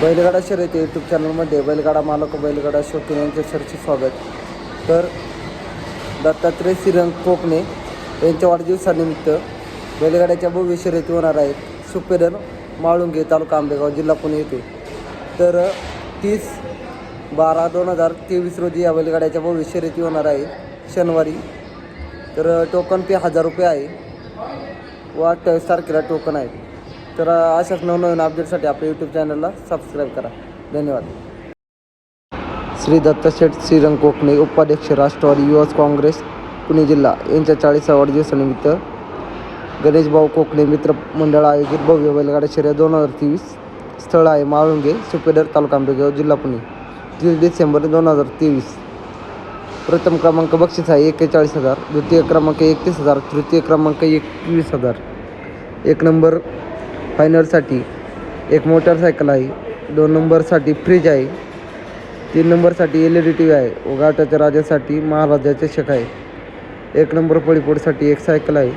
बैलगाडा शर्यत यूट्यूब चॅनलमध्ये बैलगाडा मालक बैलगाडा शौकीन यांचे सरचे स्वागत. तर दत्तात्रय श्रीरंग कोकणे यांच्या वाढदिवसानिमित्त बैलगाड्याच्या भव्य शर्यती होणार आहेत. सुपेदर माळुंगे तालुका आंबेगाव जिल्हा पुणे येथे. तर तीस बारा दोन हजार तेवीस रोजी या बैलगाड्याच्या भव्य शर्यती होणार आहे शनिवारी. तर टोकन पे हजार रुपये आहे. व अठ्ठावीस तारखेला टोकन आहे. तर अशाच नवनवीन अपडेटसाठी आपल्या यूट्यूब चॅनलला सबस्क्राईब करा. धन्यवाद. श्री दत्तशेठ श्रीरंग कोकणे उपाध्यक्ष राष्ट्रवादी युवक काँग्रेस पुणे जिल्हा. यांच्या चाळीसा वाढदिवसानिमित्त गणेशभाऊ कोकणे मित्र मंडळ आयोजित भव्य बैलगाडा शर्यत दोन हजार तेवीस स्थळ आहे माळुंगे सुपेदर तालुका आंबेगाव जिल्हा पुणे. तीस डिसेंबर दोन हजार तेवीस. प्रथम क्रमांक बक्षीस आहे एक्केचाळीस हजार द्वितीय क्रमांक एकतीस हजार तृतीय क्रमांक एकवीस हजार. एक नंबर फायनलसाठी एक मोटरसायकल आहे. दोन नंबरसाठी फ्रीज आहे. तीन नंबरसाठी L E D T V आहे. व राजासाठी महाराजाचे शक आहे. एक नंबर पळीपोडसाठी एक सायकल आहे.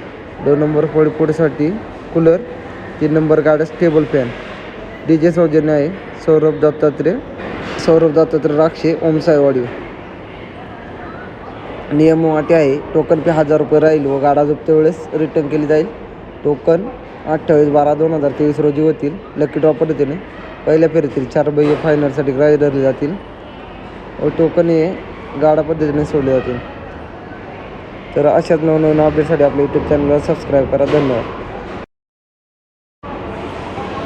दोन नंबर पळीपोडसाठी कूलर. तीन नंबर गाड्या टेबल फॅन डी जे सौजन्य आहे. सौरभ दत्तात्रय. सौरभ दत्तात्रय राक्षे ओमसायवाडी नियम वाटे आहे. टोकन पे हजार रुपये राहील व गाडा जप्त वेळेस रिटर्न केली जाईल. टोकन अठ्ठावीस बारा दोन हजार तेवीस रोजी होतील. लकी ड्रॉ पद्धतीने पहिल्या फेरीतील चार बैल फायनलसाठी ग्राह्य धरले जातील. व टोकन हे गाडा पद्धतीने सोडले जातील. तर अशाच नवनवीन अपडेटसाठी आपल्या यूट्यूब चॅनलला सबस्क्राईब करा. धन्यवाद.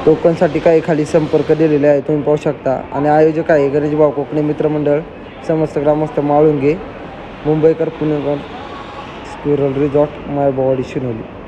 टोकनसाठी काही खाली संपर्क दिलेले आहे तुम्ही पाहू शकता. आणि आयोजक आहे गणेश भाऊ कोकणे मित्रमंडळ समस्त ग्रामस्थ माळुंगे मुंबईकर पुणेकर स्क्विरल रिझॉर्ट मायबावाडी शिनोली.